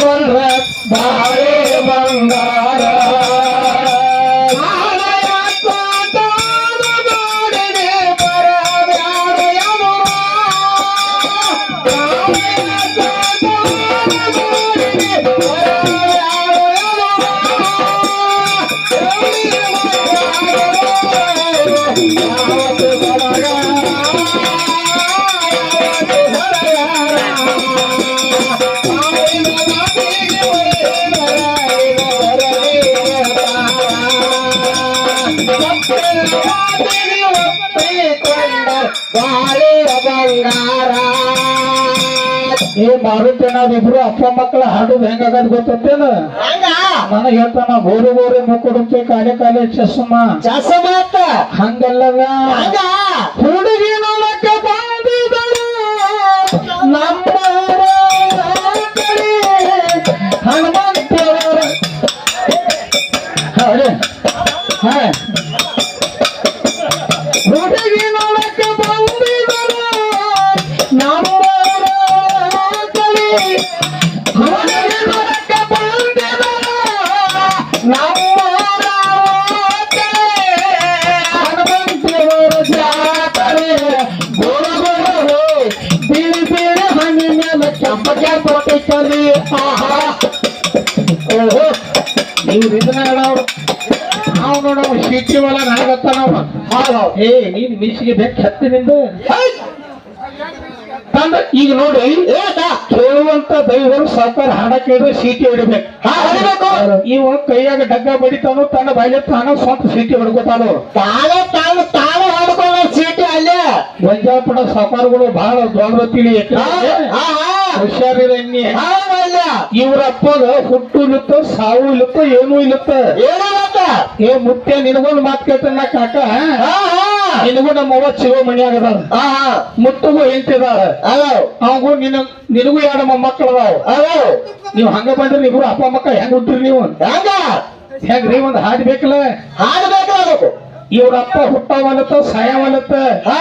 গন্ধ ভারে বঙ্গারা। ಒಪ್ಪಿಕೊಂಡ್ರ ಬಾಳೆ ಬಂಗಾರ. ಈ ಮಾರುತಿ ನಾವಿಬ್ರು ಅಪ್ಪ ಮಕ್ಕಳ ಹಾಡುದು ಹೆಂಗಾಗದ್ ಗೊತ್ತೇನ ನನಗೆ ಹೇಳ್ತಾನ ಗೋರಿ ಗೋರಿ ಮುಕ್ಕುಡುತ್ತೆ ಕಾಲೆ ಕಾಲೆ ಚಸ್ಮ. ಚಸಮಾತ ಹಂಗಲ್ಲದ ಹಂಗ? ಹುಡುಗಿ ನೋಡಕ್ಕ ಬಂದಿದಳು ನಮ್ಮ ಹನುಮಂತರವರ. ಹಾ. ಸಿಟಿ ಒಳ ನನಗತ್ತ ನಾವು. ಏ ನೀನ್ ಮೀಸಿಗೆ ಬೆಕ್ಕ ಹತ್ತಿನಿಂದ ತಂದ ಈಗ ನೋಡಿ ಕೇಳುವಂತ ದೈವರು ಸರ್ಕಾರ ಹಣ ಕೇಳಿದ್ರೆ ಸೀಟಿ ಹೊಡಿಬೇಕು. ಇವ ಕೈಯಾಗ ಡಗ್ಗ ಬಡಿತಾನು ತನ್ನ ಬಾಯ್ಲೆ ತಾನ ಸ್ವಂತ ಸೀಟಿ ಹೊಡ್ಕೋತಾನು ತಾನೇ ತಾನು ತಾನು ಹೊಡ್ಕೊಳ್ಳೋ ಸೀಟಿ ಅಲ್ಲೇ! ವಂಜಾಪುರ ಸಾಕಾರಗಳು ಬಹಳ ದೊಡ್ಡ ತಿಳಿ ಹಾ, ಹಾ. ಹುಷಾರಿರ ಇನ್ನಿ ಇವ್ರ ಅಪ್ಪಗ ಹುಟ್ಟು ಇಲ್ಲತ್ತ ಸಾವು ಇಲ್ಲತ್ತ ಏನೂ ಇಲ್ಲತ್ತ ಏ ಮುತ್ತೆ ನಿನಗೊಂದು ಮಾತು ಕೇಳ್ತಾನ ಕಾಕ. ಹಾ ಹಾ. ನಿನಗೂ ನಮ್ಮ ಅವ್ವ ಚಿರೋ ಮಣಿ ಹಾ ಮುತ್ತಗೂ ಹಲೋ. ಅವಂಗೂ ನಿನ ನಿನಗೂ ಎರಡು ಮೊಮ್ಮಕ್ಕಳ ಅದಾವ. ನೀವು ಹಂಗ ಬಂದ್ರಿ ಇಬ್ರು ಅಪ್ಪ ಮಕ್ಕ ಹೆಂಗ್ ಹುಟ್ಟಿರಿ ನೀವು? ಹೆಂಗ? ಹೆಂಗ್ರಿ ಒಂದ್ ಹಾಡ್ ಬೇಕಲ್ಲ? ಹಾಡ್ ಅದಕ್ಕೆ. ಇವ್ರ ಅಪ್ಪ ಹುಟ್ಟವಲತ್ತ ಸಾಯವಲತ್ತ ಹಾ.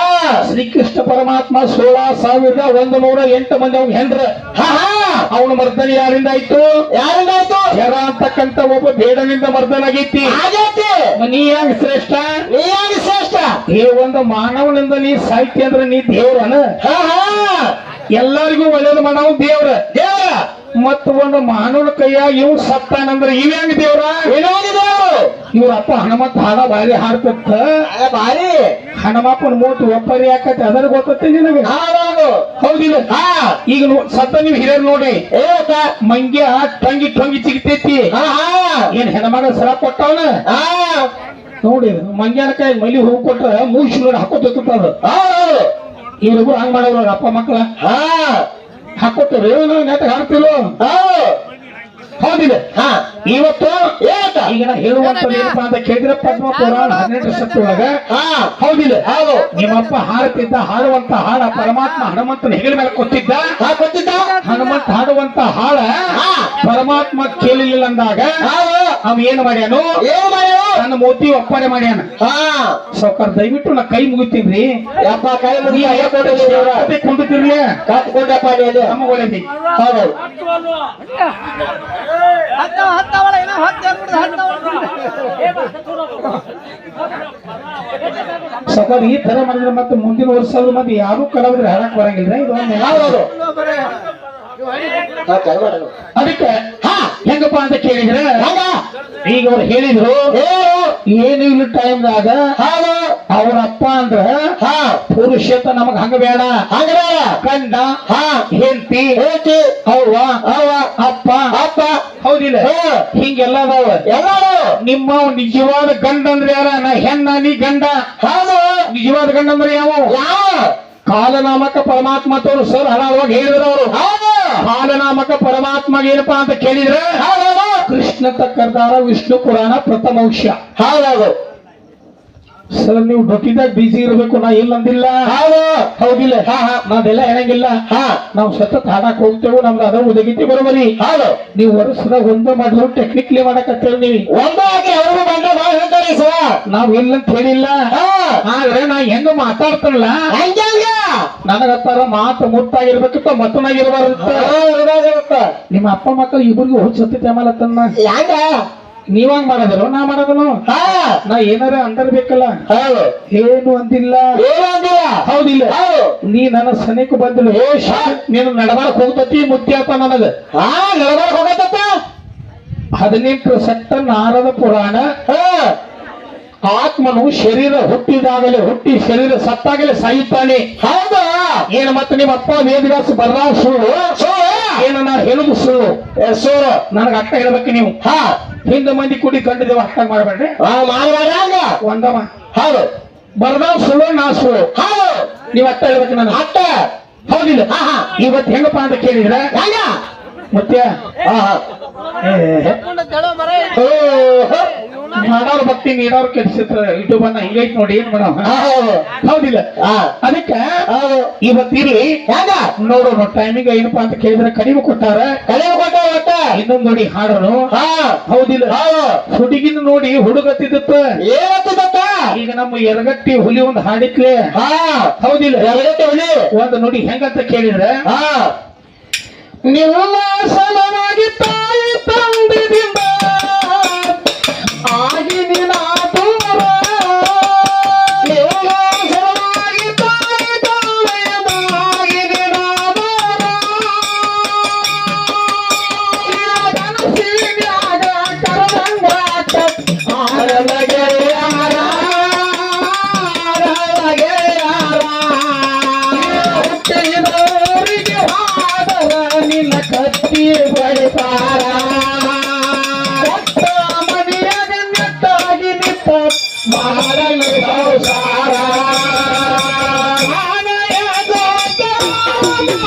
ಶ್ರೀಕೃಷ್ಣ ಪರಮಾತ್ಮ ಸೋಳ ಸಾವಿರದ ಒಂದು ನೂರ ಎಂಟು ಮಂದಿ ಅವ್ನ ಹೆಂಡ್ರ. ಹಾ ಹಾ. ಅವನ ಮರ್ದನ ಯಾರಿಂದ ಆಯ್ತು? ಯಾರಿಂದಾಯ್ತು ಯಾರ ಅಂತಕ್ಕಂತ ಒಬ್ಬ ಬೇಡನಿಂದ ಮರ್ದನ ಆಗೈತಿ ಆಗೈತಿ ನೀ ಹೆಂಗ್ ಶ್ರೇಷ್ಠ? ನೀ ಯಾಕೆ ಶ್ರೇಷ್ಠ? ಈ ಒಂದು ಮಾನವನಿಂದ ನೀ ಸಾಹಿತ್ಯ ಅಂದ್ರೆ ನೀ ದೇವ್ರನ? ಹಾ ಹಾ. ಎಲ್ಲರಿಗೂ ಒಳ್ಳೇದು ಮಾಡವ್ ದೇವ್ರ. ದೇವ್ರ. ಮತ್ತ ಒಂದು ಮಾನವನ ಕೈಯಾಗ ಇವ್ ಸತ್ತಾನಂದ್ರೆ ಇವ್ ಹೆಂಗ್ ದೇವ್ರ? ಇವ್ರ ಅಪ್ಪ ಹನುಮಂತ ಹಾಡ ಬಾರಿ ಹಾಡ್ತತ್ತ ಬಾರಿ? ಹನುಮಪ್ಪನ ಮೂತು ಒಪ್ಪರಿ ಯಾಕತ್ತೆ? ಅದರ ಗೊತ್ತತ್ತೆ ನಿನಗೆ? ಹೌದೌದು ಹೌದಿಲ್ಲ ಈಗ ಸತ್ತ ನೀವು ಹಿರಿಯರ್ ನೋಡಿ. ಮಂಗ್ಯ ಟಂಗಿ ಟಂಗಿ ಸಿಗ್ತೈತಿ ಹಾ ಹಾ. ಏನ್ ಹೆಣ್ಮಗ ಸರ ಕೊಟ್ಟವನ? ಹಾ. ನೋಡಿ ಮಂಗ್ಯಾನ ಕೈ ಮಲಿ ಹೂ ಕೊಟ್ರ ಮೂಶಿ ನೋಡಿ ಹಾಕೋತಿರ್ತದ ಇವ್ರಿಗೂ ಹಂಗ್ ಮಾಡವ್ರ ಅಪ್ಪ ಮಕ್ಕಳ ಹಾ. ಹಾಕೋತಾರ ಏನು ನೆಟ್ ಹಾಡ್ತಿಲ್ಲೋ ಹೌದು ಹೌದಿಲ್ಲ ಹಾ. ಇವತ್ತು ಈಗ ನಾ ಹೇಳುವಂತ ಏನಪ್ಪಾ ಅಂತ ಕೇಳಿದ್ರೆ ಪದ್ಮ ಪುರಾಣ ಹದಿನೆಂಟು ಸತ್ತು ಒಳಗ ಹಾ ಹೌದಿಲ್ಲ ಹೌದು ನಿಮ್ಮಪ್ಪ ಹಾಡುತ್ತಿದ್ದ ಹಾಡುವಂತ ಹಾಡ ಪರಮಾತ್ಮ ಹನುಮಂತನ ಹೆಗಲ ಮೇಲೆ ಕೊತ್ತಿದ್ದ ಹಾ ಗೊತ್ತಿದ್ದ ಹನುಮಂತ ಹಾಡುವಂತ ಹಾಡ ಹಾ ಪರಮಾತ್ಮ ಕೇಳಲಿಲ್ಲ ಅಂದಾಗ ಅವ ಏನ್ ಮಾಡ್ಯಾನು? ತನ್ನ ಮೋತಿ ಒಪ್ಪನೆ ಮಾಡ್ಯಾನ. ಹಾ ಸಾವ್ಕಾರ ದಯವಿಟ್ಟು ನಾ ಕೈ ಮುಗಿತೀನ್ರಿ ಯಪ್ಪ ಕೈ ನೀ ಮುಗಿ ಅಯ್ಯ ಕೊಡಿ ಅದೇ ಕುಂದಿರ್ಲಿ ಕತ್ಕೊಂಡಪ್ಪ ಒಳ್ಳೇದಿ ಹೌದೌದು ಹತ್ತವಳ ಏನೋ ಹತ್ತು ಹೇಳ್ಬಿಡ್ದು ಹತ್ತವಳ. ಸಾವ್ಕಾರ ಈ ತರ ಮಾಡಿದ್ರೆ ಮತ್ತೆ ಮುಂದಿನ ವರ್ಷ ಮತ್ತೆ ಯಾರು ಕಲಾವಿದ್ರು ಹಾಡಕ್ ಬರಂಗಿಲ್ಲ ಇದು ಚಲೋ ಅದಕ್ಕೆ ಹಾ ಹೆಂಗಪ್ಪ ಅಂತ ಕೇಳಿದ್ರೆ ಹಂಗ ಈಗ ಅವ್ರು ಹೇಳಿದ್ರು ಏನು ಇಲ್ಲ ಟೈಮ್ದಾಗ ಹೌದು. ಅವ್ರ ಅಪ್ಪ ಅಂದ್ರ ಹಾ. ಅಂತ ನಮಗ್ ಹಂಗ ಬೇಡ. ಹಂಗ ಕಂಡ ಹಾ. ಹೆಂಡತಿ ಹೇಳ್ತಿ ಅವ್ವ ಅವ ಅಪ್ಪ. ಅಪ್ಪ. ಹೌದಿಲ್ಲ? ಹಿಂಗೆಲ್ಲ ಅದಾವ. ಎಲ್ಲಾರು. ನಿಮ್ಮ ನಿಜವಾದ ಗಂಡ ಅಂದ್ರೆ ಯಾರ? ನಾ ಹೆಣ್ಣ ನೀ ಗಂಡ. ಹೌದು. ನಿಜವಾದ ಗಂಡ ಅಂದ್ರೆ ಯಾವ? ಯಾವ? ಕಾಲನಾಮಕ ಪರಮಾತ್ಮ ತೋರು ಸರ್ ಹಣವಾಗಿ ಹೇಳಿದ್ರು ಅವರು. ಕಾಲನಾಮಕ ಪರಮಾತ್ಮ ಏನಪ್ಪಾ ಅಂತ ಕೇಳಿದ್ರೆ ಕೃಷ್ಣ ತಕ್ಕರ್ದಾರ ವಿಷ್ಣು ಪುರಾಣ ಪ್ರಥಮ ಅಂಶ ಹೌದೌದು ಸರ್ ನೀವು ಡ್ಯೂಟಿದಾಗ ಬಿಜಿ ಇರಬೇಕು ನಾ ಇಲ್ಲ ಅಂದಿಲ್ಲ. ಹೌದು. ಹೌದಿಲ್ಲ. ಹಾ, ಹಾ. ನಾವೆಲ್ಲ ಹೇಳಂಗಿಲ್ಲ. ಹಾ. ನಾವು ಸತತ ಹಾಡಕ್ ಹೋಗ್ತೇವೆ ನಮ್ದು ಅದ ಉದಗಿತಿ ಬರೋಬರಿ. ಹೌದು. ನೀವು ವರ್ಷದಾಗ ಒಂದ ಮಾಡಿದ್ರು ಟೆಕ್ನಿಕ್ಲಿ ಮಾಡಕತ್ತೇವೆ ನೀವು. ಒಂದು ಹಾಕಿ ಅವರು ಬಂದ ಬಾಳ್ ಹೇಳ್ತಾರೆ ಸರ್. ನಾವ್ ಇಲ್ಲ ಅಂತ ಹೇಳಿಲ್ಲ. ಆದ್ರೆ ನಾ ಹೆಂಗ ಮಾತಾಡ್ತಾರಲ್ಲ ಹಂಗೆ ಹಂಗೆ. ನನಗತ್ತಾರ ಮಾತು ಮುತ್ತಾಗಿರ್ಬೇಕಿತ್ತ ಮತ್ತನಾಗಿರ್ಬಾರ್ದು. ನಿಮ್ಮ ಅಪ್ಪ ಮಕ್ಕಳು ಇಬ್ಬರಿಗೂ ಹುಚ್ಚತ್ತಿ ತಮ್ಮಲತ್ತನ್ನ ಹೆಂಗ ನೀವಂಗ್ ಮಾಡೋದಲ್ಲ ನಾ ಮಾಡೋದಲ್ಲ ಹಾ ನಾ ಏನಾರ ಅಂತರ್ಬೇಕಲ್ಲ ಹೌದು. ಏನು ಅಂದಿಲ್ಲ. ಏನು ಅಂದಿಲ್ಲ? ಹೌದಿಲ್ಲ. ಹೌದು. ನೀ ನನ್ನ ಸನಿಕ್ ಬಂದಿಲ್ಲ. ಏ ಶಾ, ನೀನು ನಡಬಾರಕ್ ಹೋಗ್ತತಿ ಆತ ನನಗ. ಹಾ ಹೋಗತ್ತ ಹದಿನೆಂಟು ಸೆಟ್ಟ ನಾರದ ಪುರಾಣ. ಹಾ. ಆತ್ಮನು ಶರೀರ ಹುಟ್ಟಿದಾಗಲೇ ಹುಟ್ಟಿ ಶರೀರ ಸತ್ತಾಗಲೇ ಸಾಯುತ್ತಾನೆ. ಹೌದಾ? ಏನು ಮತ್ತೆ ನಿಮ್ಮ ಅಪ್ಪ ವೇದವ್ಯಾಸ ಬರಲ್ಲ ಸುಳ್ಳು ಏನ ಏನು ನಾ ಹೇಳುದು ಸುಳ್ಳು ಸೋ ನನಗ ಅರ್ಥ ಹೇಳ್ಬೇಕು ನೀವು. ಹಾ. ಹಿಂದ ಮಂದಿ ಕೂಡಿ ಕಂಡಿದ್ದೇವ ಅಷ್ಟಾಗ ಮಾಡಬೇಡ್ರಿ. ಹಾ ಮಾಡಬೇಡ ಹಂಗ. ಒಂದವ ಹೌದು. ಬರ್ದಾವ್ ಸುಳ್ಳು ನಾ ಸುಳ್ಳು? ಹೌದು. ನೀವ್ ಅತ್ತ ಹೇಳ್ಬೇಕು ನಾನು ಅತ್ತ ಹೌದಿಲ್ಲ ಹಾ, ಹಾ. ಇವತ್ತು ಹೆಂಗಪ್ಪ ಅಂತ ಕೇಳಿದ್ರೆ ಹೆಂಗ. ಮತ್ತೆ ಮಾಡೋರ್ ಭಕ್ತಿ ನೀಡೋರು ಕೆಲ್ಸಿತ್ರ ಯೂಟ್ಯೂಬ್ ಅನ್ನ ಹಿಂಗೈತ್ ನೋಡಿ ಏನ್ ಮಾಡೋ ಹೌದಿಲ್ಲ? ಅದಕ್ಕೆ ಹೌದು. ಇವತ್ತಿರ್ಲಿ ಹೆಂಗ ನೋಡೋಣ ಟೈಮಿಂಗ್ ಏನಪ್ಪಾ ಅಂತ ಕೇಳಿದ್ರೆ ಕಡಿಮೆ ಕೊಟ್ಟಾರ. ಕಡಿಮೆ ಕೊಟ್ಟ ಒಟ್ಟ? ಇನ್ನೊಂದ್ ನೋಡಿ ಹಾಡೋನು ಹಾ. ಹೌದಿಲ್ಲ? ಹೌದು. ಹುಡುಗಿನ ನೋಡಿ ಹುಡುಗತ್ತಿದ್ದತ್ತ. ಈಗ ನಮ್ಮ ಎರಗಟ್ಟಿ ಹುಲಿ ಒಂದು ಹಾಡಿತ್ಲೆ ಹಾ. ಹೌದಿಲ್ಲ? ಎರಗಟ್ಟಿ ಹುಲಿ. ಒಂದು ನೋಡಿ ಹೆಂಗಂತ ಕೇಳಿದ್ರೆ. ಹಾ. ನಿಮ್ಮ ಸಲವಾಗಿ ತಾಯಿ ತಂದೆದಿಂದ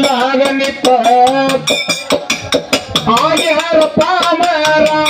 ಮಗಲಾಗ ನಿತ್ತ ಆಗ್ಯಾರ ಪಾಮರ ಅಪ್ಪ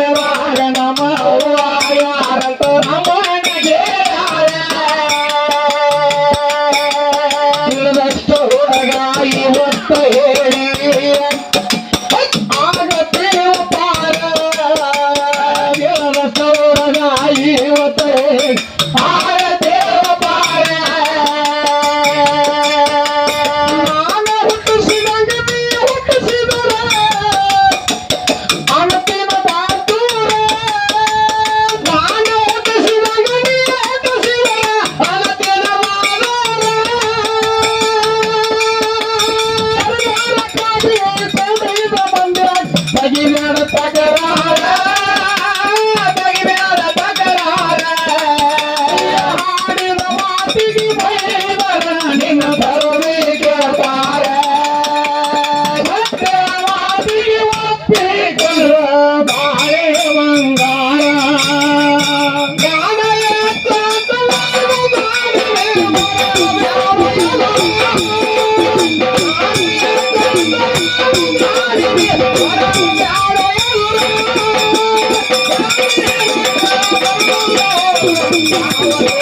Thank you. Thank you.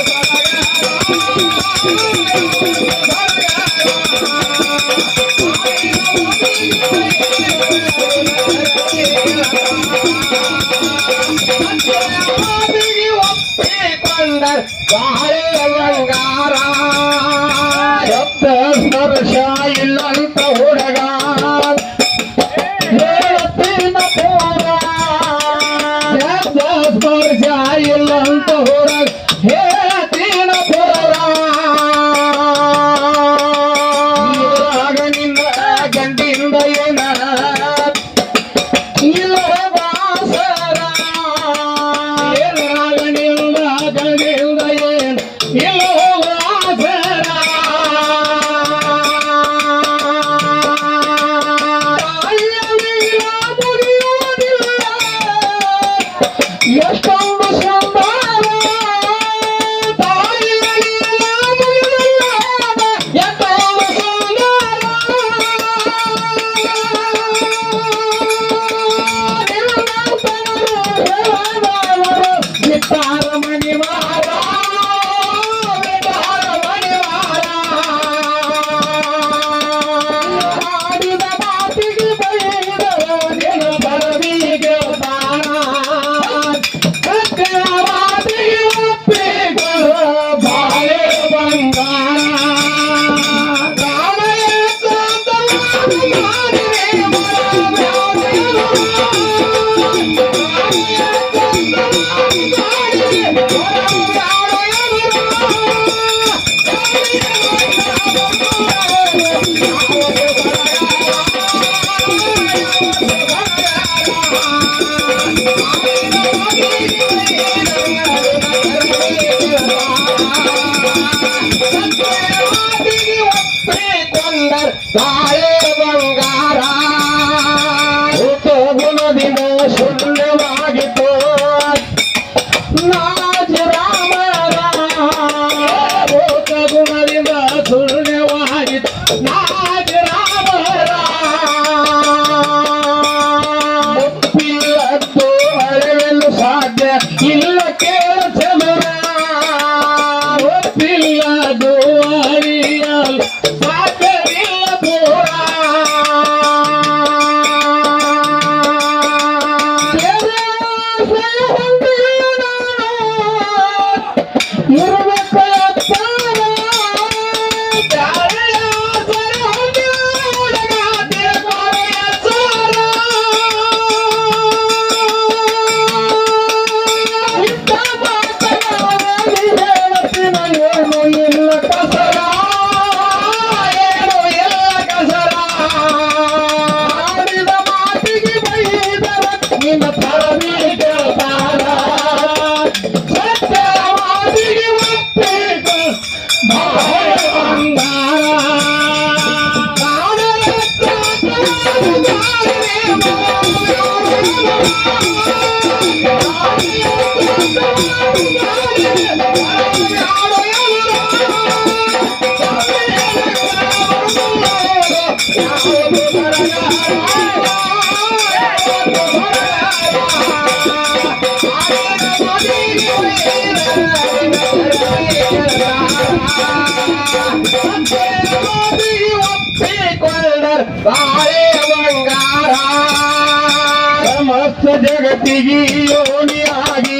இருந்த Bye. Thank you. ಸಮಸ್ತ ಜಗತ್ತಿಗೆ ಯೋನಿಯಾಗಿ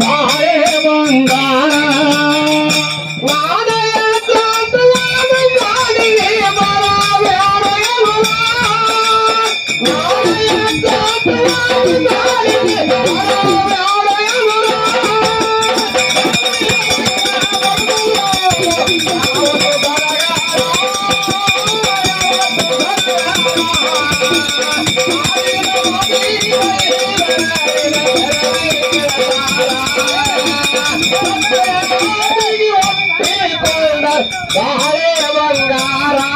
ভাই বঙ্গা வந்தாரா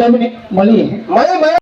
స్వామిని మళ్ళీ మళ్ళీ